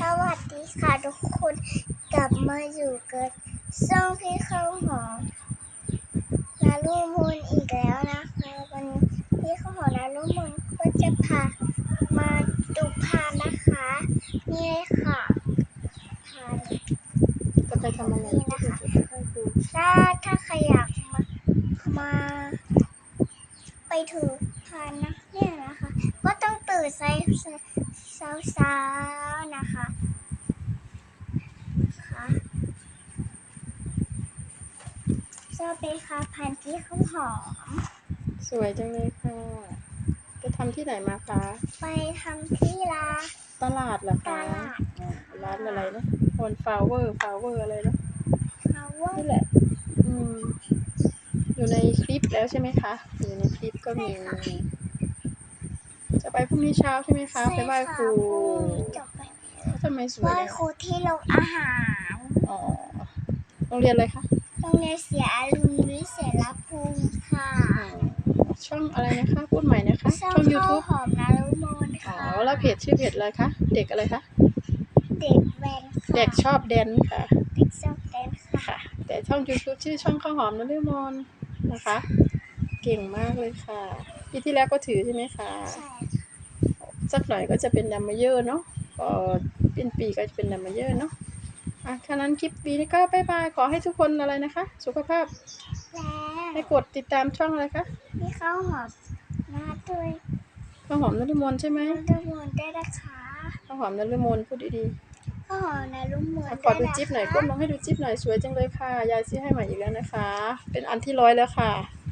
สวัสดีค่ะทุกคนกลับมาอยู่กับช่องพี่ข้าวหอมนาลูมูลอีกแล้วนะคะวันนี้พี่ข้าวหอมนาลูมูลก็จะพามาดูพานนะคะนี่เลยค่ะพานจะไปทำอะไรนี่นะคะถ้าถ้าใครอยากมามา ไปถือพานนะเนี่ยนะคะ ก็ต้อง ตื่นสายเช้าๆนะคะค่ะชอบไปค่ะพันที่ข้าวหอม สวยจังเลยค่ะจะทำที่ไหนมาคะ ไปทำที่ร้าน ตลาดเหรอตคะลาด อ่าร้านอะไรนะคนฟลาวเวอร์ฟลาวเวอร์อะไรนะพาวเวอนี่ร์แหละ อืม อยู่ในคลิปแล้วใช่ไหมคะ อยู่ในคลิปก็มีจะ ไปพรุ่งนี้เช้าใช่ไหมคะไปไหว้ครูจบไปทำไมสไหวยว้จังครูที่โรงอาหารอ๋อโรงเรียนอะไรคะโรงเรียนเสียอรุณวิเศษรับภูมิค่ะอ๋อช่องอะไรนะคะพูดใหม่นะคะ ช่องช่องข้าว YouTube หอมนารุมนอ๋ค่ะอแล้วเพจชื่อเพจอะไรคะเด็กอะไรคะเด็กแวนค่ะเด็กชอบแดนค่ะ เด็กชอบแดนค่ะค่ะแต่ช่อง YouTube ชื่อช่องข้าวหอมนฤมลนะคะ เก่งมากเลยค่ะปีที่แล้วก็ถือใช่ไหมคะ ใช่ สักหน่อยก็จะเป็นดัมเมเยอร์เนาะพอเป็นปีก็จะเป็นดัมเมเยอร์เนาะอะแค่นั้นคลิปปีนี้ก็บายบายขอให้ทุกคนอะไรนะคะ สุขภาพแล้วให้กดติดตามช่องอะไรคะมีข้าวหอมมาด้วยข้าวหอมนฤมลใช่ไหมนารุมนได้นะคะข้าวหอมนฤมลพูดดีข้าวหอมนารุมนๆอะขอดูจิ๊บหน่อยก้มลงให้ดูจิ๊บหน่อยสวยจังเลยค่ะ ยายซื้อให้ใหม่อีกแล้วนะคะ เป็นอันที่ร้อยแล้วค่ะ